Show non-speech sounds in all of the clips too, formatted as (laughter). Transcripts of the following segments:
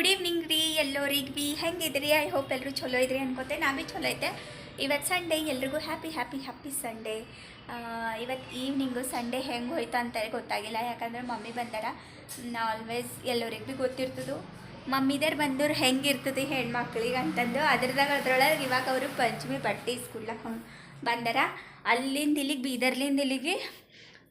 Good evening ರೀ, ಎಲ್ಲರಿಗೆ B ಹೆಂಗಿದ್ರಿ? ಐ ಹೋಪ್ ಎಲ್ಲರೂ ಚಲೋ ಇದ್ರಿ ಅನ್ಕೋತೆ. ನಾ ಬಿ ಚಲೋ ಐತೆ ಇವತ್ತು ಸಂಡೇ ಎಲ್ರಿಗೂ ಹ್ಯಾಪಿ ಹ್ಯಾಪಿ ಹ್ಯಾಪಿ ಸಂಡೇ ಇವತ್ತು ಈವ್ನಿಂಗು ಸಂಡೇ ಹೆಂಗೆ ಹೋಯ್ತು ಅಂತ ಗೊತ್ತಾಗಿಲ್ಲ. ಯಾಕಂದ್ರೆ ಮಮ್ಮಿ ಬಂದಾರ. ಆಲ್ವೇಸ್ ಎಲ್ಲರಿಗೆ ಭೀ ಗೊತ್ತಿರ್ತದು. ಮಮ್ಮಿದೇರು ಬಂದವ್ರು ಹೆಂಗಿರ್ತದೆ ಹೆಣ್ಮಕ್ಳಿಗೆ ಅಂತಂದು. ಅದ್ರದಾಗ ಅದ್ರೊಳಗೆ ಇವಾಗ ಅವರು ಪಂಚಮಿ ಬಟ್ಟೆ ಸ್ಕೂಲಾಗ ಬಂದಾರ. ಅಲ್ಲಿಂದ ಇಲ್ಲಿಗೆ ಬೀದರ್ಲಿಂದ ಇಲ್ಲಿಗೆ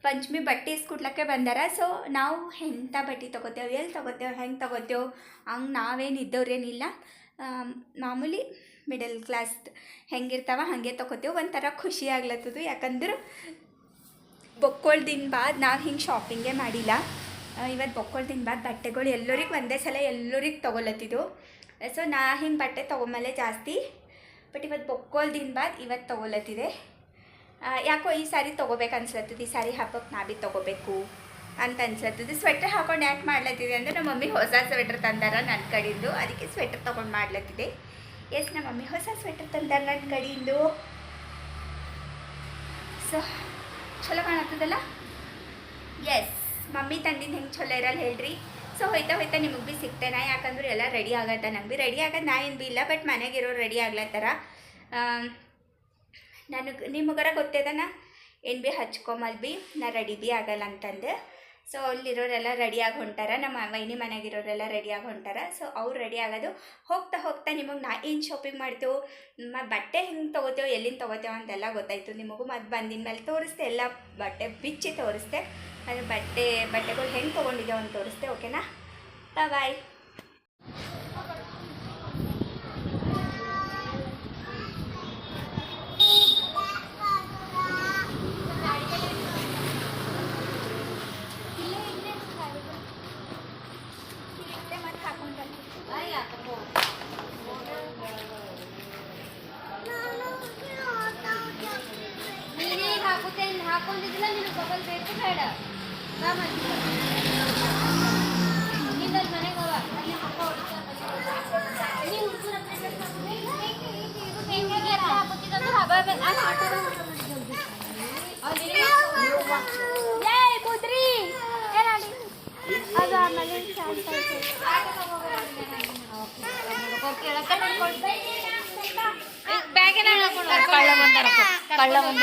ಪಂಚಮಿ ಬಟ್ಟೆ ಇಸ್ಕೊಡ್ಲಕ್ಕೆ ಬಂದಾರ. ಸೊ ನಾವು ಎಂಥ ಬಟ್ಟೆ ತೊಗೋತೇವೆ, ಎಲ್ಲಿ ತೊಗೋತೇವೆ, ಹೆಂಗೆ ತೊಗೋತೇವೆ, ಹಂಗೆ ನಾವೇನು ಇದ್ದವ್ರೇನಿಲ್ಲ. ಮಾಮೂಲಿ ಮಿಡಲ್ ಕ್ಲಾಸ್ ಹೆಂಗಿರ್ತಾವ ಹಾಗೆ ತೊಗೋತೇವೆ. ಒಂಥರ ಖುಷಿ ಆಗ್ಲತ್ತದು. ಯಾಕಂದ್ರೆ ಬೊಕ್ಕೋಳ್ ದಿನ ಬಾದ್ ನಾವು ಹಿಂಗೆ ಶಾಪಿಂಗೇ ಮಾಡಿಲ್ಲ. ಇವತ್ತು ಬೊಕ್ಕೋಳ್ ದಿನ ಬಾದ್ ಬಟ್ಟೆಗಳು ಎಲ್ಲರಿಗೆ ಒಂದೇ ಸಲ ಎಲ್ಲರಿಗೆ ತೊಗೊಲತ್ತಿದ್ದು ಸೊ ನಾ ಹಿಂಗೆ ಬಟ್ಟೆ ತೊಗೊಂಬಲ್ಲೇ ಜಾಸ್ತಿ. ಬಟ್ ಇವತ್ತು ಬೊಕ್ಕೋಳ್ ದಿನ ಬಾದ್ ಇವತ್ತು ತೊಗೊಲತ್ತಿದೆ. ಯಾಕೋ ಈ ಸಾರಿ ತೊಗೋಬೇಕು ಅನ್ಸ್ಲತ್ತದ. ಈ ಸಾರಿ ಹಬ್ಬಕ್ಕೆ ನಾ ಭೀ ತೊಗೋಬೇಕು ಅಂತ ಅನ್ಸ್ಲತ್ತದ. ಸ್ವೆಟ್ರ್ ಹಾಕೊಂಡು ಯಾಕೆ ಮಾಡ್ಲತ್ತಿದೆ ಅಂದ್ರೆ ನಮ್ಮ ಮಮ್ಮಿ ಹೊಸ ಸ್ವೆಟ್ರ್ ತಂದಾರ ನನ್ನ ಕಡೆಯಿಂದ. ಅದಕ್ಕೆ ಸ್ವೆಟ್ರ್ ತೊಗೊಂಡು ಮಾಡ್ಲತ್ತಿದೆ. ಎಸ್ ನಮ್ಮ ಮಮ್ಮಿ ಹೊಸ ಸ್ವೆಟ್ರ್ ತಂದಾರ ನನ್ನ ಕಡೆಯಿಂದ. ಸೊ ಚಲೋ ಕಾಣತ್ತದಲ್ಲ? ಎಸ್ ಮಮ್ಮಿ ತಂದಿದ್ದು ಹೆಂಗೆ ಚಲೋ ಇರಲ್ಲ ಹೇಳ್ರಿ. ಸೊ ಹೋಯ್ತಾ ಹೋಯ್ತಾ ನಿಮಗೆ ಭೀ ಸಿಗ್ತೇನೆ? ಯಾಕಂದ್ರೆ ಎಲ್ಲ ರೆಡಿ ಆಗತ್ತೆ ನಂಗೆ ಭೀ ರೆಡಿ ಆಗೋದು ನಾ ಏನು ಭೀ ಇಲ್ಲ ಬಟ್ ಮನೆಗಿರೋರು ರೆಡಿ ಆಗ್ಲತ್ತಾರ. ನನಗೆ ನಿಮಗರ ಗೊತ್ತೇದನ? ಏನು ಭೀ ಹಚ್ಕೊಮಲ್ ಭೀ ನಾ ರೆಡಿ ಭೀ ಆಗಲ್ಲ ಅಂತಂದು. ಸೊ ಅಲ್ಲಿರೋರೆಲ್ಲ ರೆಡಿಯಾಗಿ ಹೊಂಟಾರ, ನಮ್ಮ ವೈನಿ ಮನೆಗಿರೋರೆಲ್ಲ ರೆಡಿಯಾಗಿ ಹೊಂಟಾರ. ಸೊ ಅವ್ರು ರೆಡಿ ಆಗೋದು. ಹೋಗ್ತಾ ಹೋಗ್ತಾ ನಿಮಗೆ ನಾ ಏನು ಶಾಪಿಂಗ್ ಮಾಡ್ತೇವೆ? ಮ ಬಟ್ಟೆ ಹೆಂಗೆ ತೊಗೋತೇವೆ? ಎಲ್ಲಿಂದ ತೊಗೋತೇವೆ? ಅಂತೆಲ್ಲ ಗೊತ್ತಾಯ್ತು. ನಿಮಗೂ ಮತ್ತು ಬಂದಿನ ಮೇಲೆ ತೋರಿಸ್ತೆ, ಎಲ್ಲ ಬಟ್ಟೆ ಬಿಚ್ಚಿ ತೋರಿಸ್ತೆ. ಅದು ಬಟ್ಟೆ, ಬಟ್ಟೆಗಳು ಹೆಂಗೆ ತೊಗೊಂಡಿದ್ದೇವೆ ಅಂತ ತೋರಿಸ್ತೆ ಓಕೆನಾ ಬಾಯ್ ಮತ್ತೆ ಹಾಕೊಂಡು ನೀನೇ ಹಾಕುತ್ತೆ ಹಾಕೊಂಡಿದ್ದಿಲ್ಲ ನಿನಗೆ ಬಬಲ್ ಬೇಕು ಬೇಡ ಬಾ ಮತ್ತೆ ನಿಂದಲ್ಲಿ ಮನೆಗೆ ಹೋಗ ಅಲ್ಲಿ ಹಾಕೋ ನೀವು ಹುಡುಗರ ಹೆಂಗೆ ಹಾಕುತ್ತಿದ್ದು ಹಬ್ಬ ಏಯ್ ಕುದ್ರಿ ಏನಾಡಿ ಅದು ಆಮೇಲೆ ಶಾಂತ ಬ್ಯಾಗಿನ ಕಳ್ಳ ಬಂದಾರ ಕಳ್ಳ ಬಂದ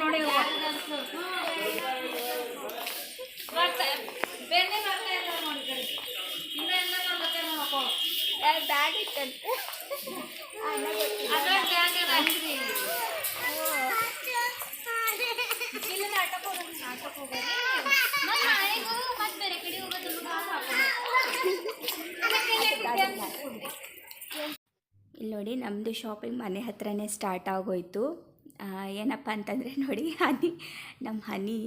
ನೋಡಿ ಇವ ಬ್ಯಾಗ್ ಇತ್ತಂತೆ ಇಲ್ಲಿ ನೋಡಿ ನಮ್ಮದು ಶಾಪಿಂಗ್ ಮನೆ ಹತ್ರನೇ ಸ್ಟಾರ್ಟ್ ಆಗೋಯ್ತು. ಏನಪ್ಪ ಅಂತಂದರೆ ನೋಡಿ ಹನಿ ನಮ್ಮ ಹನಿ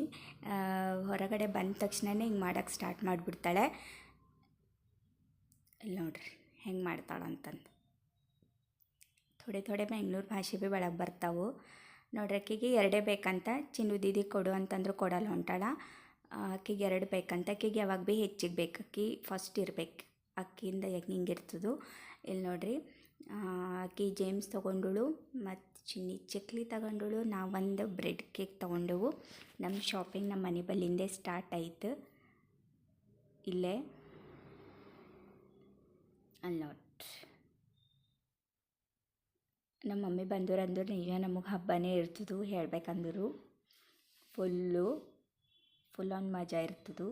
ಹೊರಗಡೆ ಬಂದ ತಕ್ಷಣನೇ ಹಿಂಗೆ ಮಾಡೋಕ್ಕೆ ಸ್ಟಾರ್ಟ್ ಮಾಡಿಬಿಡ್ತಾಳೆ. ಇಲ್ಲಿ ನೋಡ್ರಿ. ಹೆಂಗೆ ಮಾಡ್ತಾಳಂತಂದು. ಥೋಡೆ ಥೋಡೆ ಬೆಂಗ್ಳೂರು ಭಾಷೆ ಭೀ ಒಳಗೆ ಬರ್ತಾವೆ. ನೋಡ್ರಿ ಆಕಿಗೆ ಎರಡೇ ಬೇಕಂತ ಚಿನ್ನು ದೀದಿ ಕೊಡು ಅಂತಂದ್ರೆ ಕೊಡಲ್ಲ ಹೊಂಟಾಳ. ಆಕಿಗೆ ಎರಡು ಬೇಕಂತ. ಆಕಿಗೆ ಯಾವಾಗ ಭೀ ಹೆಚ್ಚಿಗೆ ಬೇಕು. ಅಕ್ಕಿ ಫಸ್ಟ್ ಇರ್ಬೇಕು. ಅಕ್ಕಿಯಿಂದ ಹೆಂಗೆ ಹಿಂಗೆ ಇರ್ತದೆ. ಇಲ್ಲಿ ನೋಡ್ರಿ ಅಕ್ಕಿ ಜೇಮ್ಸ್ ತೊಗೊಂಡಳು ಮತ್ತು ಚಿನ್ನಿ ಚಕ್ಲಿ ತಗೊಂಡಳು. ನಾವೊಂದು ಬ್ರೆಡ್ ಕೇಕ್ ತೊಗೊಂಡೆವು. ನಮ್ಮ ಶಾಪಿಂಗ್ ನಮ್ಮ ಮನೆ ಬಲ್ಲಿಂದೇ ಸ್ಟಾರ್ಟ್ ಆಯಿತು. ಇಲ್ಲೇ ನೋಡ್ರಿ ನಮ್ಮ ಮಮ್ಮಿ ಬಂದರು ಅಂದರು ನಿಜ ನಮಗೆ ಹಬ್ಬನೇ ಇರ್ತದು ಹೇಳ್ಬೇಕಂದ್ರು. ಫುಲ್ಲು ಫುಲ್ ಆನ್ ಮಜಾ ಇರ್ತದು.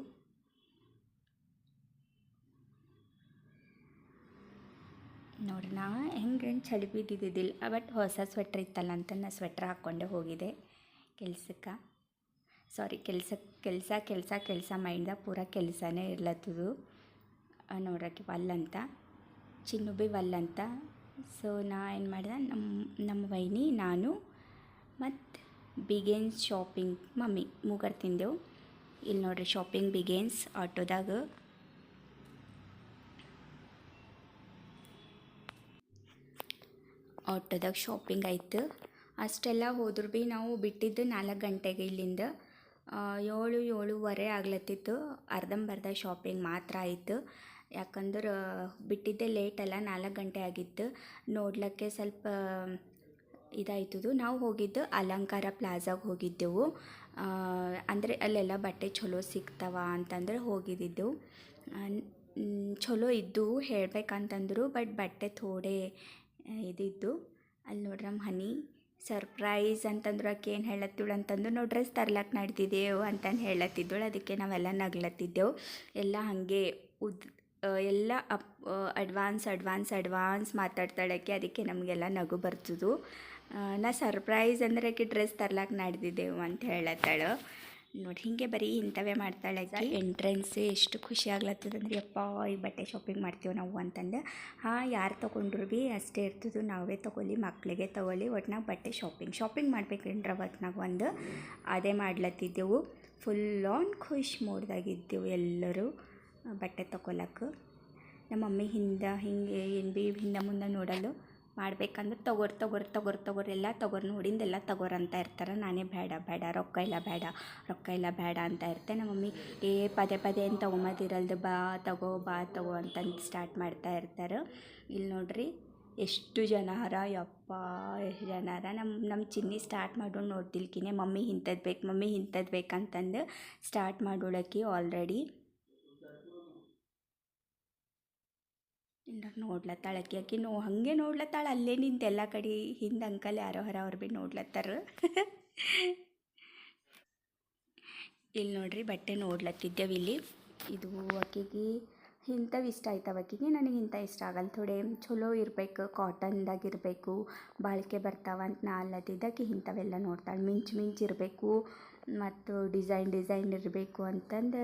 ನೋಡಿ ನಾ ಹೆಂಗೆ ಚಳಿ ಬಿದ್ದಿದ್ದಿಲ್ಲ ಬಟ್ ಹೊಸ ಸ್ವೆಟ್ರ್ ಇತ್ತಲ್ಲ ಅಂತ ನಾ ಸ್ವೆಟ್ರ್ ಹಾಕ್ಕೊಂಡೆ ಹೋಗಿದೆ ಕೆಲ್ಸಕ್ಕೆ. ಸಾರಿ ಕೆಲಸ ಕೆಲಸ ಕೆಲಸ ಕೆಲಸ ಮೈಂಡ್ದಾಗ ಪೂರ ಕೆಲಸನೇ ಇರ್ಲತ್ತದು. ನೋಡೋಕ್ಕೆ ವಲ್ಲಂತ ಚಿನ್ನು ಭೀ ವಲ್ಲಂತ. ಸೊ ನಾ ಏನು ಮಾಡ್ದೆ? ನಮ್ಮ ನಮ್ಮ ವೈನಿ, ನಾನು ಮತ್ತು ಬಿಗೇನ್ಸ್ ಶಾಪಿಂಗ್ ಮಮ್ಮಿ, ಮೂಗರ್ ತಿಂದೆವು. ಇಲ್ಲಿ ನೋಡ್ರಿ ಶಾಪಿಂಗ್ ಬಿಗೇನ್ಸ್ ಆಟೋದಾಗ. ಆಟೋದಾಗ ಶಾಪಿಂಗ್ ಆಯ್ತು. ಅಷ್ಟೆಲ್ಲ ಹೋದ್ರು ಭೀ ನಾವು ಬಿಟ್ಟಿದ್ದು ನಾಲ್ಕು ಗಂಟೆಗೆ ಇಲ್ಲಿಂದ. ಏಳು, ಏಳುವರೆ ಆಗ್ಲತ್ತಿತ್ತು. ಅರ್ಧಂಬರ್ಧ ಶಾಪಿಂಗ್ ಮಾತ್ರ ಆಯಿತು. ಯಾಕಂದ್ರೆ ಬಿಟ್ಟಿದ್ದೆ ಲೇಟ್ ಅಲ್ಲ ನಾಲ್ಕು ಗಂಟೆ ಆಗಿತ್ತು. ನೋಡ್ಲಿಕ್ಕೆ ಸ್ವಲ್ಪ ಇದಾಯ್ತದು. ನಾವು ಹೋಗಿದ್ದು ಅಲಂಕಾರ ಪ್ಲಾಜಾಗೆ ಹೋಗಿದ್ದೆವು. ಅಂದರೆ ಅಲ್ಲೆಲ್ಲ ಬಟ್ಟೆ ಚಲೋ ಸಿಗ್ತಾವ ಅಂತಂದ್ರೆ ಮ್, ಚಲೋ ಇದ್ದು ಹೇಳ್ಬೇಕಂತಂದ್ರು ಬಟ್ ಬಟ್ಟೆ ಥೋಡೆ ಇದಿದ್ದು. ಅಲ್ಲಿ ನೋಡ್ರಿ ನಮ್ಮ ಹನಿ ಸರ್ಪ್ರೈಸ್ ಅಂತಂದ್ರೆ ಆಕೆ ಏನು ಹೇಳತ್ತಿಳು ಅಂತಂದು ನಾವು ಡ್ರೆಸ್ ತರ್ಲಕ್ಕೆ ನಡ್ತಿದ್ದೆವು ಅಂತಂದು ಹೇಳತ್ತಿದ್ದಳು. ಅದಕ್ಕೆ ನಾವೆಲ್ಲ ನಗ್ಲತ್ತಿದ್ದೆವು. ಎಲ್ಲ ಹಾಗೆ ಉದ್ ಎಲ್ಲ ಅಪ್ ಅಡ್ವಾನ್ಸ್ ಅಡ್ವಾನ್ಸ್ ಅಡ್ವಾನ್ಸ್ ಮಾತಾಡ್ತಾಳಕ್ಕೆ ಅದಕ್ಕೆ ನಮಗೆಲ್ಲ ನಗು ಬರ್ತದು. ನಾ ಸರ್ಪ್ರೈಸ್ ಅಂದ್ರೆ ಆಕೆ ಡ್ರೆಸ್ ತರ್ಲಾಕ್ ನಡೆದಿದ್ದೆವು ಅಂತ ಹೇಳತ್ತಾಳು. ನೋಡಿ ಹೀಗೆ ಬರೀ ಇಂಥವೇ ಮಾಡ್ತಾಳೆ ಎಂಟ್ರೆನ್ಸ್ ಎಷ್ಟು ಖುಷಿ ಆಗ್ಲತ್ತದಂದ್ರೆ ಅಪ್ಪ ಈ ಬಟ್ಟೆ ಶಾಪಿಂಗ್ ಮಾಡ್ತೀವಿ ನಾವು ಅಂತಂದು. ಹಾಂ ಯಾರು ತೊಗೊಂಡ್ರು ಭೀ ಅಷ್ಟೇ ಇರ್ತದೆ ನಾವೇ ತೊಗೊಳ್ಳಿ ಮಕ್ಕಳಿಗೆ ತೊಗೊಲಿ ಒಟ್ನಾಗ ಬಟ್ಟೆ ಶಾಪಿಂಗ್ ಶಾಪಿಂಗ್ ಮಾಡ್ಬೇಕೇನ್ರ ಒಟ್ನಾಗ ಒಂದು. ಅದೇ ಮಾಡ್ಲತ್ತಿದ್ದೆವು. ಫುಲ್ ಆನ್ ಖುಷ್ ಮೂಡ್ದಾಗಿದ್ದೆವು ಎಲ್ಲರೂ. ಬಟ್ಟೆ ತೊಗೊಳಕ್ಕೆ. ನಮ್ಮ ಮಮ್ಮಿ ಹಿಂದೆ, ಹಿಂಗೆ ಏನು ಭೀ ಹಿಂದೆ ಮುಂದೆ ನೋಡಲು ಮಾಡ್ಬೇಕಂದ್ರೆ ತಗೋರ್ ತಗೋರ್ ತಗೋರ್ ತಗೋರ್, ಎಲ್ಲ ತಗೋರ್ ನೋಡಿಂದೆಲ್ಲ ತಗೋರ್ ಅಂತ ಇರ್ತಾರೆ. ನಾನೇ ಬೇಡ ಬೇಡ, ರೊಕ್ಕ ಇಲ್ಲ, ಬೇಡ, ರೊಕ್ಕ ಇಲ್ಲ, ಬೇಡ ಅಂತ ಇರ್ತೆ. ನಮ್ಮ ಮಮ್ಮಿ, ಏ, ಪದೇ ಪದೇ ಏನು ತೊಗೊಂಬದಿರಲ್ದು ಬಾ, ತಗೋ ಬಾ, ತಗೋ ಅಂತಂದು ಸ್ಟಾರ್ಟ್ ಮಾಡ್ತಾ ಇರ್ತಾರೆ. ಇಲ್ಲಿ ನೋಡ್ರಿ, ಎಷ್ಟು ಜನ ಹರ ಯಪ್ಪ, ಎಷ್ಟು ಜನ ಹರ ನಮ್ಮ ನಮ್ಮ ಚಿನ್ನಿ ಸ್ಟಾರ್ಟ್ ಮಾಡೋಣ ನೋಡ್ತಿಲ್ಕಿನೇ. ಮಮ್ಮಿ ಇಂಥದ್ದು ಬೇಕು, ಮಮ್ಮಿ ಇಂಥದ್ದು ಬೇಕಂತಂದು ಸ್ಟಾರ್ಟ್ ಮಾಡೋಳಕ್ಕೆ ಆಲ್ರೆಡಿ ಇಲ್ಲ ನೋಡ್ಲತ್ತಾಳಕ್ಕೆ ಆಕಿ. ನೋ, ಹಾಗೆ ನೋಡ್ಲತ್ತಾಳ. ಅಲ್ಲೇ ನಿಂತು ಎಲ್ಲ ಕಡೆ. ಹಿಂದೆ ಅಂಕಲ್ ಯಾರೋ ಹರ, ಅವ್ರು ಭೀ ನೋಡ್ಲತ್ತಾರ. ಇಲ್ಲಿ ನೋಡ್ರಿ, ಬಟ್ಟೆ ನೋಡ್ಲತ್ತಿದ್ದೇವೆ ಇಲ್ಲಿ. ಇದು ಆಕಿಗೆ ಇಂಥವು ಇಷ್ಟ ಆಯ್ತವ ಆಕಿಗೆ. ನನಗೆ ಇಂಥ ಇಷ್ಟ ಆಗಲ್ಲ ಥೋಡೆ. ಚಲೋ ಇರಬೇಕು ಕಾಟನ್ದಾಗ ಇರಬೇಕು, ಬಾಳಿಕೆ ಬರ್ತಾವ ಅಂತ ನಾ ಅಲ್ಲತ್ತಿದ್ದ ಆಕಿ ಇಂಥವೆಲ್ಲ ನೋಡ್ತಾಳೆ. ಮಿಂಚು ಮಿಂಚು ಇರಬೇಕು, ಮತ್ತು ಡಿಸೈನ್ ಡಿಸೈನ್ ಇರಬೇಕು ಅಂತಂದು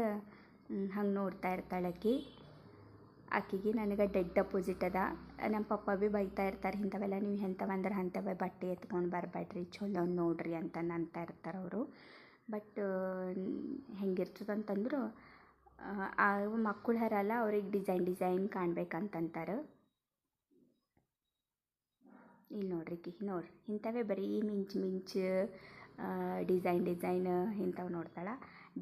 ಹಂಗೆ ನೋಡ್ತಾ ಇರ್ತಾಳೆ ಆಕಿ. ಆಕಿಗೆ ನನಗೆ ಡೆಡ್ ಅಪೋಸಿಟ್ ಅದ. ನಮ್ಮ ಪಪ್ಪ ಭೀ ಬೈತಾ ಇರ್ತಾರೆ ಇಂಥವೆಲ್ಲ ನೀವು ಎಂಥವು ಅಂದ್ರೆ ಅಂಥವೇ ಬಟ್ಟೆ ಎತ್ಕೊಂಡು ಬರಬೇಡ್ರಿ ಚಲೋ ನೋಡ್ರಿ ಅಂತ ಅಂತ ಇರ್ತಾರೆ ಅವರು. ಬಟ್ ಹೆಂಗಿರ್ತದಂತಂದ್ರೆ ಆ ಮಕ್ಕಳು ಹರಲ್ಲ, ಅವ್ರಿಗೆ ಡಿಸೈನ್ ಡಿಸೈನ್ ಕಾಣ್ಬೇಕಂತಂತಾರೆ. ಇಲ್ಲಿ ನೋಡ್ರಿ ಕಿ ನೋಡ್ರಿ ಇಂಥವೇ ಬರೀ ಮಿಂಚು ಮಿಂಚು ಡಿಸೈನ್ ಡಿಸೈನ್ ಇಂಥವು ನೋಡ್ತಾಳೆ.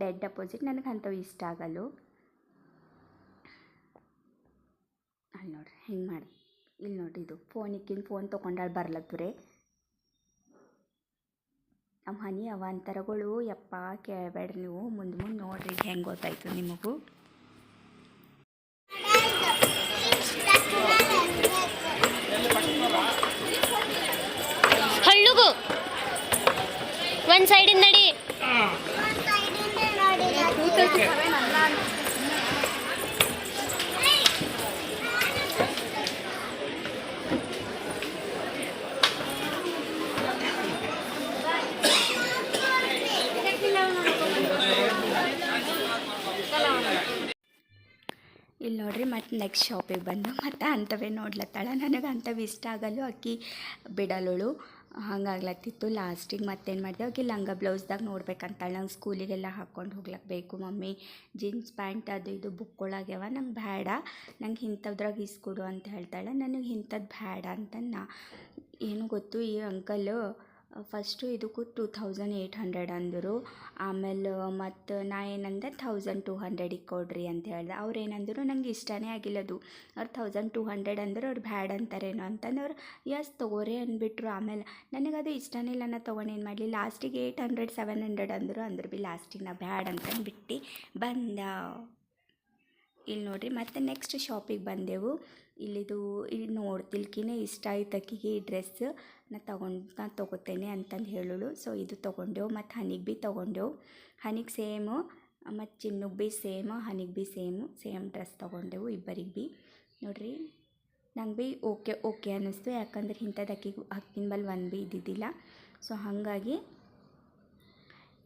ಡೆಡ್ ಅಪೋಸಿಟ್ ನನಗೆ ಅಂಥವು ಇಷ್ಟ ಆಗಲ್ಲು. ಅಲ್ಲಿ ನೋಡ್ರಿ ಹಿಂಗೆ ಮಾಡಿ ಇಲ್ಲಿ ನೋಡಿರಿ ಇದು ಫೋನಿಕ್ಕಿನ ಫೋನ್ ತೊಗೊಂಡಾಳು ಬರ್ಲತ್ತುರೆ ನಮ್ಮ ಹನಿ ಅವಾಂತರಗಳು ಯಪ್ಪ ಕೇಳಬೇಡ್ರಿ ನೀವು. ಮುಂದೆ ಮುಂದೆ ನೋಡ್ರಿ ಹೆಂಗೆ ಗೊತ್ತಾಯ್ತು ನಿಮಗೂ. ಹಳ್ಳುಗು ಒಂದ್ ಸೈಡಿಂದ ನಡಿ. ಇಲ್ಲಿ ನೋಡ್ರಿ, ಮತ್ತು ನೆಕ್ಸ್ಟ್ ಶಾಪಿಗೆ ಬಂದು ಮತ್ತು ಅಂಥವೇ ನೋಡ್ಲತ್ತಾಳ ನನಗೆ ಅಂಥವು ಇಷ್ಟ ಆಗಲ್ಲು ಅಕ್ಕಿ ಬಿಡಲಳು. ಹಂಗಾಗ್ಲತ್ತಿತ್ತು ಲಾಸ್ಟಿಗೆ ಮತ್ತೇನು ಮಾಡಿದೆ ಆಕಿ ಲಂಗ ಬ್ಲೌಸ್ದಾಗ ನೋಡ್ಬೇಕಂತಾಳೆ. ನಂಗೆ ಸ್ಕೂಲಿಗೆಲ್ಲ ಹಾಕ್ಕೊಂಡು ಹೋಗ್ಲಕ್ಕೆ ಬೇಕು ಮಮ್ಮಿ. ಜೀನ್ಸ್ ಪ್ಯಾಂಟ್ ಅದು ಇದು ಬುಕ್ಕೊಳಗ್ಯಾವ ನಂಗೆ ಬೇಡ ನಂಗೆ ಇಂಥದ್ರಾಗ ಇಸ್ಕೊಡು ಅಂತ ಹೇಳ್ತಾಳೆ. ನನಗೆ ಇಂಥದ್ದು ಬೇಡ ಅಂತ ನಾ ಏನು ಗೊತ್ತು ಈ ಅಂಕಲ್ ಫಸ್ಟು ಇದಕ್ಕೂ ಟೂ ಥೌಸಂಡ್ ಏಯ್ಟ್ ಹಂಡ್ರೆಡ್ ಅಂದರು. ಆಮೇಲೆ ಮತ್ತು ನಾ ಏನಂದೆ, ಥೌಸಂಡ್ ಟೂ ಹಂಡ್ರೆಡಿಗೆ ಕೊಡ್ರಿ ಅಂತ ಹೇಳ್ದೆ. ಅವ್ರು ಏನಂದರು, ನಂಗೆ ಇಷ್ಟನೇ ಆಗಿಲ್ಲ ಅದು. ಅವ್ರು ಥೌಸಂಡ್ ಟೂ ಹಂಡ್ರೆಡ್ ಅಂದ್ರೆ, ಅವ್ರು ಬ್ಯಾಡ್ ಅಂತಾರೇನೋ ಅಂತಂದು ಅವ್ರು, ಯಸ್ ತೊಗೋರಿ ಅಂದ್ಬಿಟ್ರು. ಆಮೇಲೆ ನನಗೆ ಅದು ಇಷ್ಟನೇ ಇಲ್ಲ, ನಾ ತೊಗೊಂಡು ಏನು ಮಾಡಲಿ, ಲಾಸ್ಟಿಗೆ ಏಯ್ಟ್ ಹಂಡ್ರೆಡ್, ಸೆವೆನ್ ಹಂಡ್ರೆಡ್ ಅಂದರು. ಅಂದ್ರೆ ಬಿ ಲಾಸ್ಟಿಗೆ ನಾ ಬ್ಯಾಡ್ ಅಂತಂದು ಬಿಟ್ಟು ಬಂದ. ಇಲ್ಲಿ ನೋಡಿರಿ, ಮತ್ತು ನೆಕ್ಸ್ಟ್ ಶಾಪಿಗೆ ಬಂದೆವು. ಇಲ್ಲಿದು ಇಲ್ಲಿ ನೋಡ್ತಿಲ್ಕಿನೇ ಇಷ್ಟ ಆಯ್ತು ಅಕ್ಕಿಗೆ ಈ ಡ್ರೆಸ್ ನಾ ತಗೊಂಡು, ನಾ ತೊಗೋತೇನೆ ಅಂತಂದು ಹೇಳಳು. ಸೊ ಇದು ತೊಗೊಂಡೆವು, ಮತ್ತು ಹನಿಗೆ ಭೀ ತೊಗೊಂಡೆವು. ಹನಿಗೆ ಸೇಮು, ಮತ್ತು ಚಿನ್ನಗೆ ಭೀ ಸೇಮ್, ಹನಿಗೆ ಭೀ ಸೇಮು, ಸೇಮ್ ಡ್ರೆಸ್ ತೊಗೊಂಡೆವು ಇಬ್ಬರಿಗೆ ಭೀ ನೋಡ್ರಿ, ನಂಗೆ ಭೀ ಓಕೆ ಓಕೆ ಅನ್ನಿಸ್ತು. ಯಾಕಂದ್ರೆ ಇಂಥದ್ದು ಅಕ್ಕಿಗೆ, ಅಕ್ಕಿನ ಬಲ್ ಒಂದು ಭೀ ಇದ್ದಿದ್ದಿಲ್ಲ. ಸೊ ಹಾಗಾಗಿ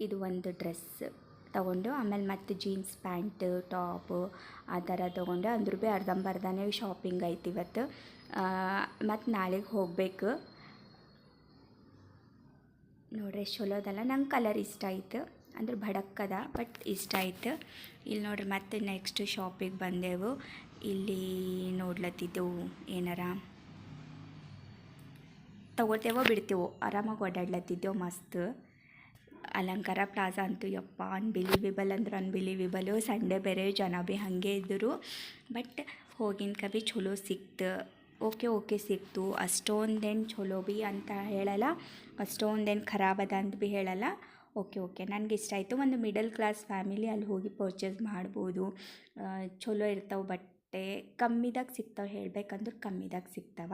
ಇದು ಒಂದು ಡ್ರೆಸ್ ತೊಗೊಂಡು ಆಮೇಲೆ ಮತ್ತು ಜೀನ್ಸ್ ಪ್ಯಾಂಟ್, ಟಾಪ್ ಆ ಥರ ತೊಗೊಂಡು ಅಂದ್ರೂ ಭೀ ಅರ್ಧಂಬರ್ಧನೇ ಶಾಪಿಂಗ್ ಐತಿ ಇವತ್ತು. ಮತ್ತು ನಾಳೆಗೆ ಹೋಗಬೇಕು. ನೋಡ್ರಿ ಎಷ್ಟು ಚಲೋ ಅದಲ್ಲ ನಂಗೆ ಕಲರ್ ಇಷ್ಟ ಆಯ್ತು. ಅಂದ್ರೆ ಭಡಕ್ಕದ ಬಟ್ ಇಷ್ಟ ಆಯ್ತು. ಇಲ್ಲಿ ನೋಡ್ರಿ ಮತ್ತೆ ನೆಕ್ಸ್ಟ್ ಶಾಪಿಗೆ ಬಂದೆವು. ಇಲ್ಲಿ ನೋಡ್ಲತ್ತಿದ್ದೆವು ಏನಾರ. ತಗೋತೇವೋ ಬಿಡ್ತೇವೋ, ಆರಾಮಾಗಿ ಓಡಾಡ್ಲತ್ತಿದ್ದೆವು ಮಸ್ತ್. ಅಲಂಕಾರ ಪ್ಲಾಜಾ ಅಂತೂ ಯಪ್ಪ ಅನ್ಬಿಲೀವೇಬಲ್ ಅಂದ್ರೆ ಅನ್ಬಿಲೀವೇಬಲು ಸಂಡೇ ಬೇರೆ, ಜನ ಭೀ ಹಾಗೆ ಇದ್ದರು. ಬಟ್ ಹೋಗಿನ ಕವಿ ಚಲೋ ಸಿಕ್ತು. ಓಕೆ ಓಕೆ ಸಿಕ್ತು. ಅಷ್ಟೊಂದೇನು ಚಲೋ ಭೀ ಅಂತ ಹೇಳಲ್ಲ. ಅಷ್ಟೊಂದೇನು ಖರಾಬ್ ಅದ ಅಂತ ಭೀ ಹೇಳಲ್ಲ. ಓಕೆ ಓಕೆ ನನಗೆ ಇಷ್ಟ ಆಯಿತು. ಒಂದು ಮಿಡಲ್ ಕ್ಲಾಸ್ ಫ್ಯಾಮಿಲಿ ಅಲ್ಲಿ ಹೋಗಿ ಪರ್ಚೇಸ್ ಮಾಡ್ಬೋದು. ಚಲೋ ಇರ್ತಾವೆ ಬಟ್ಟೆ. ಕಮ್ಮಿದಾಗ ಸಿಗ್ತಾವೆ ಹೇಳ್ಬೇಕಂದ್ರೆ ಕಮ್ಮಿದಾಗ ಸಿಗ್ತಾವ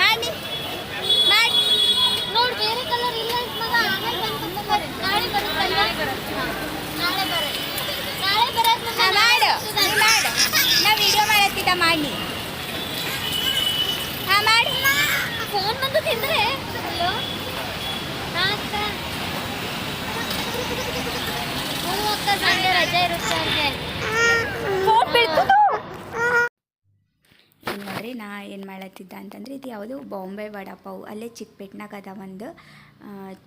ಮಾಡಿ ಮಾಡಿ ನೋಡ್ ಬೇರೆ ಕಲರ್ ಇಲ್ಲ ಅಂತ ಮಗ ಆಮೇಲೆ ಬಂದು ತಗೊಂಡ್ಬರ್ರಿ. ನಾಳೆ ಬರುತ್ತೆ ನಾಳೆ ಬರುತ್ತೆ ನಾಳೆ ಬರುತ್ತೆ ನಾಳೆ ಬರತ್ತೆ ನಾ ಮಾಡು ನೀ ಮಾಡು ನಾ ವಿಡಿಯೋ ಮಾಡತ್ತಿದ್ದ ಮಾಡಿ ಹಾಂ ಮಾಡಿ ಫೋನ್ ಬಂದು ತಿಂದ್ರೆ ಹಲೋ ಅಕ್ಕ ಹ್ಞೂ ಅಕ್ಕ ಸಂಡೆ ರಜೆ ಇರುತ್ತೆ ನೋಡ್ರಿ, ನಾ ಏನು ಮಾಡತ್ತಿದ್ದ ಅಂತಂದ್ರೆ, ಇದು ಯಾವುದು ಬಾಂಬೆ ವಡಾಪಾವ್, ಅಲ್ಲೇ ಚಿಕ್ಕಪೇಟ್ನಾಗ ಅದ ಒಂದು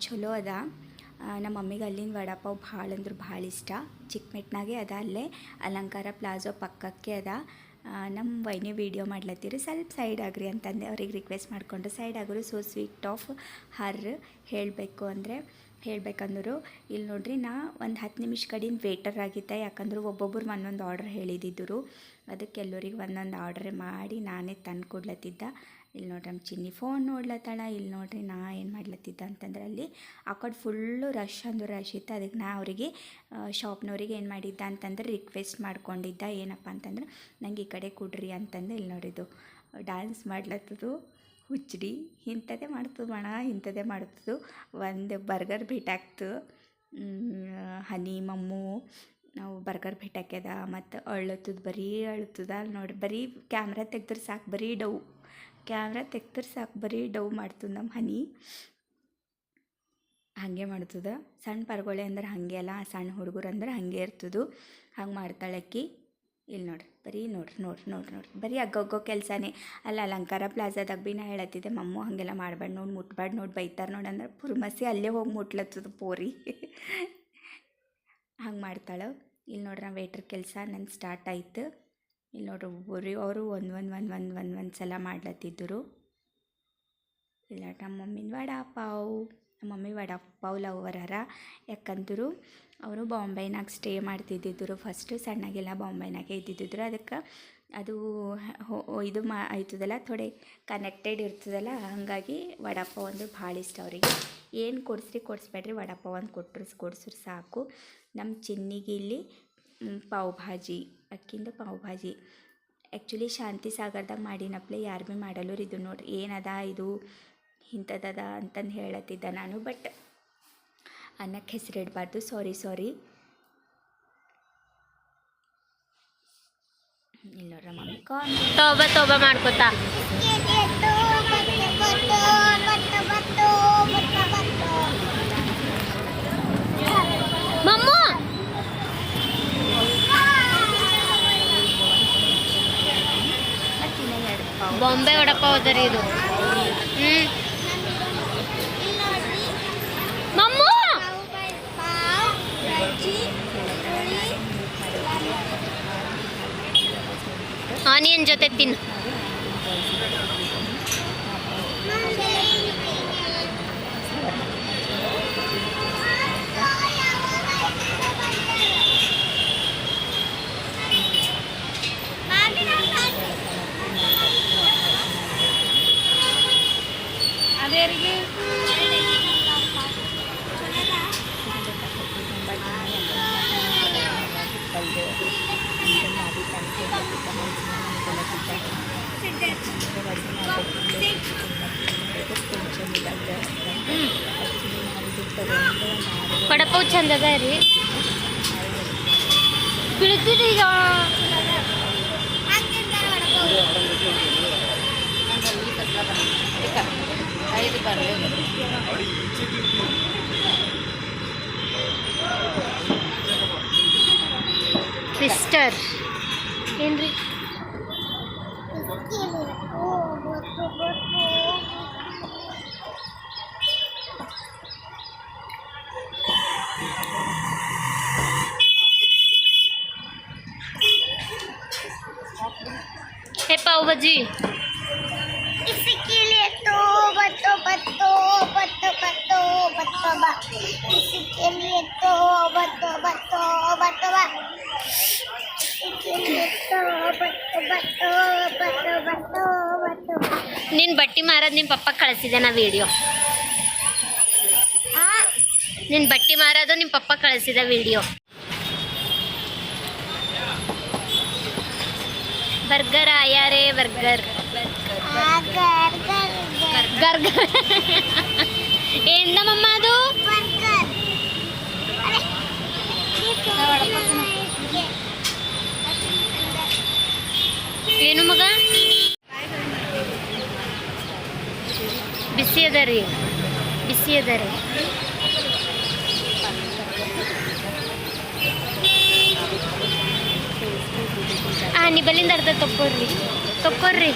ಚಲೋ ಅದ. ನಮ್ಮ ಮಮ್ಮಿಗೆ ಅಲ್ಲಿನ ವಡಾಪಾವ್ ಭಾಳ ಅಂದ್ರೆ ಭಾಳ ಇಷ್ಟ. ಚಿಕ್ಕಪೇಟ್ನಾಗೆ ಅದ ಅಲ್ಲೇ, ಅಲಂಕಾರ ಪ್ಲಾಜೋ ಪಕ್ಕಕ್ಕೆ ಅದ. ನಮ್ಮ ವೈನಿ ವೀಡಿಯೋ ಮಾಡ್ಲತ್ತೀರಿ, ಸ್ವಲ್ಪ ಸೈಡ್ ಆಗ್ರಿ ಅಂತಂದೆ, ಅವ್ರಿಗೆ ರಿಕ್ವೆಸ್ಟ್ ಮಾಡಿಕೊಂಡು, ಸೈಡ್ ಆಗ್ರಿ ಸೊ ಸ್ವೀಟ್ ಆಫ್ ಹರ್ ಹೇಳಬೇಕು ಅಂದರೆ ಹೇಳ್ಬೇಕಂದ್ರು ಇಲ್ಲಿ ನೋಡ್ರಿ ನಾ ಒಂದು ಹತ್ತು ನಿಮಿಷ ಕಡಿಂದ ವೇಟರ್ ಆಗಿದ್ದೆ, ಯಾಕಂದ್ರೆ ಒಬ್ಬೊಬ್ರು ಒಂದೊಂದು ಆರ್ಡ್ರ್ ಹೇಳಿದಿದ್ರು. ಅದಕ್ಕೆ ಎಲ್ಲರಿಗೆ ಒಂದೊಂದು ಆರ್ಡ್ರ್ ಮಾಡಿ ನಾನೇ ತಂದು ಕೊಡ್ಲತ್ತಿದ್ದ. ಇಲ್ಲಿ ನೋಡ್ರಿ ನಮ್ಮ ಚಿನ್ನಿ ಫೋನ್ ನೋಡ್ಲತ್ತಾಳ ಇಲ್ಲಿ ನೋಡ್ರಿ ನಾ ಏನು ಮಾಡ್ಲತ್ತಿದ್ದ ಅಂತಂದ್ರೆ ಅಲ್ಲಿ ಆ ಕಡೆ ಫುಲ್ಲು ರಶ್ ಅಂದ್ರೆ ರಶ್ ಇತ್ತು. ಅದಕ್ಕೆ ನಾ ಅವರಿಗೆ ಶಾಪ್ನವ್ರಿಗೆ ಏನು ಮಾಡಿದ್ದ ಅಂತಂದ್ರೆ ರಿಕ್ವೆಸ್ಟ್ ಮಾಡ್ಕೊಂಡಿದ್ದ. ಏನಪ್ಪ ಅಂತಂದ್ರೆ, ನಂಗೆ ಈ ಕಡೆ ಕೊಡ್ರಿ ಅಂತಂದು ಇಲ್ಲಿ ನೋಡಿದ್ದು ಡ್ಯಾನ್ಸ್ ಮಾಡ್ಲತ್ತದು. ಹುಚ್ಚಡಿ ಇಂಥದ್ದೇ ಮಾಡ್ತದೆ ಮಣ, ಇಂಥದ್ದೇ ಮಾಡ್ತದು. ಒಂದು ಬರ್ಗರ್ ಭೇಟಾಕ್ತು ಹನಿ, ಮಮ್ಮು, ನಾವು ಬರ್ಗರ್ ಭೇಟಾಕ್ಯದ ಮತ್ತು ಅಳ್ಳತ್ತದ ಬರೀ ಅಳ್ತದ. ಅಲ್ಲಿ ನೋಡಿ, ಬರೀ ಕ್ಯಾಮ್ರಾ ತೆಗ್ದ್ರೆ ಸಾಕು, ಬರೀ ಡವ್ ಕ್ಯಾಮ್ರಾ ತೆಗ್ದ್ರೆ ಸಾಕು, ಬರೀ ಡವ್ ಮಾಡ್ತದೆ ನಮ್ಮ ಹನಿ. ಹಾಗೆ ಮಾಡ್ತದ. ಸಣ್ಣ ಪರ್ಗೊಳೆ ಅಂದ್ರೆ ಹಾಗೆ ಅಲ್ಲ ಸಣ್ಣ ಹುಡುಗರು ಅಂದ್ರೆ ಹಾಗೆ ಇರ್ತದೆ. ಹಂಗೆ ಮಾಡ್ತಾಳಕ್ಕಿ ಇಲ್ಲಿ ನೋಡ್ರಿ ಬರೀ ನೋಡ್ರಿ ನೋಡ್ರಿ ನೋಡ್ರಿ ನೋಡ್ರಿ ಬರೀ ಅಗ್ಗೋಗೋ ಕೆಲಸನೇ. ಅಲ್ಲ, ಅಲಂಕಾರ ಪ್ಲಾಜಾದಾಗ ಭೀ ನಾ ಹೇಳತ್ತಿದ್ದೆ, ಮಮ್ಮು ಹಾಗೆಲ್ಲ ಮಾಡ್ಬೇಡ ನೋಡಿ, ಮುಟ್ಬೇಡ ನೋಡಿ, ಬೈತಾರೆ ನೋಡಿ ಅಂದ್ರೆ ಪುರ್ಮಸಿ ಅಲ್ಲೇ ಹೋಗಿ ಮುಟ್ಲತ್ತದ ಪೋರಿ. (laughs) ಹಂಗೆ ಮಾಡ್ತಾಳೆ. ಇಲ್ಲಿ ನೋಡ್ರಿ ನಾ ವೇಟ್ರ್ ಕೆಲಸ ನನ್ನ ಸ್ಟಾರ್ಟ್ ಆಯ್ತು. ಇಲ್ಲಿ ನೋಡ್ರಿ ಒಬ್ಬರು ಅವರು ಒಂದು ಒಂದು ಒಂದು ಒಂದು ಒಂದು ಒಂದು ಸಲ ಮಾಡ್ಲತ್ತಿದ್ದರು ಇಲ್ಲ ನಮ್ಮ ಮಮ್ಮಿನ ವಡಾಪಾವ್. ಮಮ್ಮಿ ವಡಾಪಾವ್ ಲವರ್ ಹರ ಯಾಕಂದ್ರು ಅವರು ಬಾಂಬೆನಾಗ ಸ್ಟೇ ಮಾಡ್ತಿದ್ದಿದ್ರು. ಫಸ್ಟು ಸಣ್ಣಗೆಲ್ಲ ಬಾಂಬೆನಾಗೆ ಇದ್ದಿದ್ದಿದ್ರು. ಅದಕ್ಕೆ ಅದು ಇದು ಮಾ, ಆಯ್ತದಲ್ಲ, ಥೋಡೆ ಕನೆಕ್ಟೆಡ್ ಇರ್ತದಲ್ಲ, ಹಾಗಾಗಿ ವಡಾಪಾವ್ ಅಂದ್ರೆ ಭಾಳ ಇಷ್ಟ ಅವರಿಗೆ. ಏನು ಕೊಡಿಸ್ರಿ, ಕೊಡಿಸ್ಬೇಡ್ರಿ, ವಡಾಪಾವ್ ಒಂದು ಕೊಟ್ಟರು ಕೊಡ್ಸ್ರಿ ಸಾಕು. ನಮ್ಮ ಚಿನ್ನಿಗೆ ಇಲ್ಲಿ ಪಾವ್ ಭಾಜಿ, ಅಕ್ಕಿಂದು ಪಾವ್ ಭಾಜಿ. ಆ್ಯಕ್ಚುಲಿ ಶಾಂತಿ ಸಾಗರದಾಗ ಮಾಡಿನಪ್ಲೆ, ಯಾರು ಭೀ ಮಾಡಲ್ಲರು ಇದು ನೋಡ್ರಿ. ಏನದ ಇದು? ಇಂಥದ್ದದ ಅಂತಂದು ಹೇಳತ್ತಿದ್ದ ನಾನು ಬಟ್ ಅನ್ನಕ್ಕೆ ಹೆಸರಿಡಬಾರ್ದು ಸಾರಿ ಸಾರಿ ತೋಬ ತೋಬ ಮಾಡ್ಕೋತಾ. ಮಮ್ಮು! ಬಾಂಬೆ ಅದ ಇದು. ಹ್ಮ್. ಆನಿಯನ್ ಜೊತೆ ತಿನ್ನು ಅದೇರಿಗೆ ವಡಪಾವ್ ಚಂದ ಅದ ರೀ ಬೀಳ್ತಿದೆ ಈಗ ಐದು ಬರಲಿ ಸಿಸ್ಟರ್ ಏನ್ರಿ ಹೇ ಪಾವ್ ಬಜಿ ನಿನ್ ಬಟ್ಟಿ ಮಾರದ್ ನಿಮ್ ಪಪ್ಪ ಕಳಿಸಿದೆ ನಾ ವಿಡಿಯೋ ನಿನ್ ಬಟ್ಟಿ ಮಾರೋದು ನಿಮ್ ಪಪ್ಪ ಕಳಿಸಿದ ವಿಡಿಯೋ ಬರ್ಗರ್ ಆಯಾರೇ ಬರ್ಗರ್. ಏನ್ ಎಂದ ಮಮ್ಮ ಅದು ಏನು ಮಗ? ಬಿಸಿ ಅದ ರೀ. ಬಿಸಿ ಅದ ರೀ. ಹಾಂ ನೀ ಬಲ್ಲಿಂದ ಅರ್ಧ ತಕ್ಕೋರ್ರಿ ತಕ್ಕೋರ್ರಿ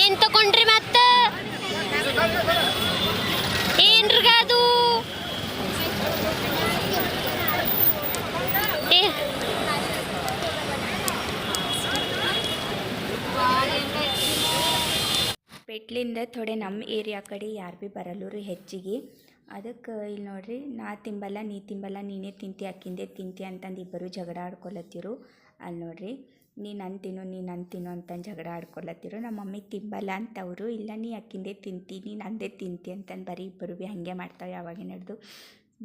ಏನ್ ತಕೊಂಡ್ರಿ ಮತ್ತ ಏನ್ರಿಗ ಅದು ಏ ಪೆಟ್ಲಿಂದ ಥೋಡೆ ನಮ್ಮ ಏರಿಯಾ ಕಡೆ ಯಾರು ಭೀ ಬರಲ್ಲರು ಹೆಚ್ಚಿಗೆ. ಅದಕ್ಕೆ ಇಲ್ಲಿ ನೋಡ್ರಿ, ನಾ ತಿಂಬಲ್ಲ, ನೀ ತಿಂಬಲ್ಲ, ನೀನೇ ತಿಂತಿ, ಅಕ್ಕಿಂದೆ ತಿಂತಿ ಅಂತಂದು ಇಬ್ಬರು ಜಗಳ ಆಡ್ಕೊಳತ್ತಿರು ಅಲ್ಲಿ ನೋಡಿರಿ, ನೀ ನನ್ನ ತಿನ್ನು, ನೀ ನನ್ನ ತಿನ್ನು ಅಂತಂದು ಜಗಳ ಆಡ್ಕೊಳತ್ತಿರು ನಮ್ಮ ಮಮ್ಮಿ ತಿಂಬಲ್ಲ ಅಂತವರು, ಇಲ್ಲ ನೀ ಅಕ್ಕಿಂದೆ ತಿಂತಿ, ನೀ ನಂದೇ ತಿಂತಿ ಅಂತಂದು ಬರೀ ಇಬ್ಬರು ಭೀ ಹಾಗೆ ಮಾಡ್ತಾವೆ ಯಾವಾಗ ನಡೆದು.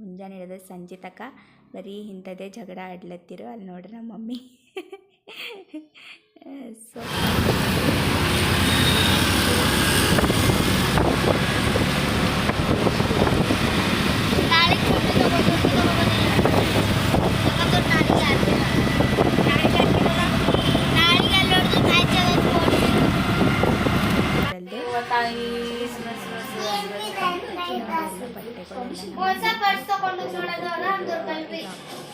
ಮುಂಜಾನೆ ಹಿಡಿದು ಸಂಜೆ ತನಕ ಬರೀ ಇಂಥದ್ದೇ ಜಗಳ ಆಡ್ಲತ್ತಿರು. ಅಲ್ಲಿ ನೋಡ್ರಿ ನಮ್ಮ ಮಮ್ಮಿ. (laughs) ಸೊ ನಾಳೆ ಕೊಟ್ಟು ತಗೋಬೋದು ತಗೋಬೋದು ನಾಳೆಗೆ ನಾಳೆಗೆ ಅಲ್ಲಿ ನೋಡಿದ್ರೆ ಮ್ಯಾಚ್ ಆಗೋದು ಹೊಸ ಪರ್ಸ್ ತಗೊಂಡು ಒಂದು ಕಲ್ವಿ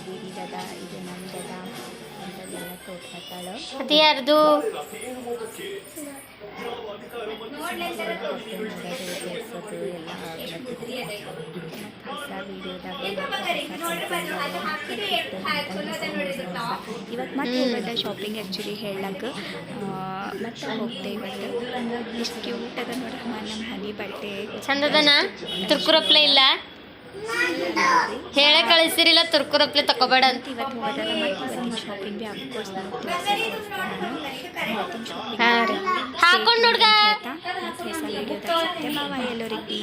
ಬೀದಿದದ ಇದು ನಮ್ದದ ತೋರ್ಸತ್ತಾಳ ಅದು ಯಾರ್ದು? ನೋಡೋದು ಇವತ್ತು ಮತ್ತೆ ಶಾಪಿಂಗ್ ಆ್ಯಕ್ಚುಲಿ ಹೇಳಕ್ಕೆ ಮತ್ತೆ ಹೋಗ್ತೆ ಇವತ್ತು ಇಷ್ಟು ಕ್ಯೂಟ್ ಅದ ನೋಡಮ್ಮ ನಮ್ಮ ಹನಿ ಬಟ್ಟೆ ಚಂದದನ ತುರ್ಕುರಪ್ಲೆ ಇಲ್ಲ? ಹೇಳೇ ಕಳಿಸಿರಿಲ್ಲ ತುರ್ಕುರಪ್ಲೆ ತಗೋಬೇಡ ಅಂತ ಇವತ್ತು ಹೋಗೋದಲ್ಲ ಇವತ್ತಿನ ಶಾಪಿಂಗ್ ಭೀ ಅಫ್ಕೋರ್ಸ್ ಹಾಂ ರೀ ಹಾಕೊಂಡು ಹುಡ್ಗ ಎಲ್ಲರಿಗೆ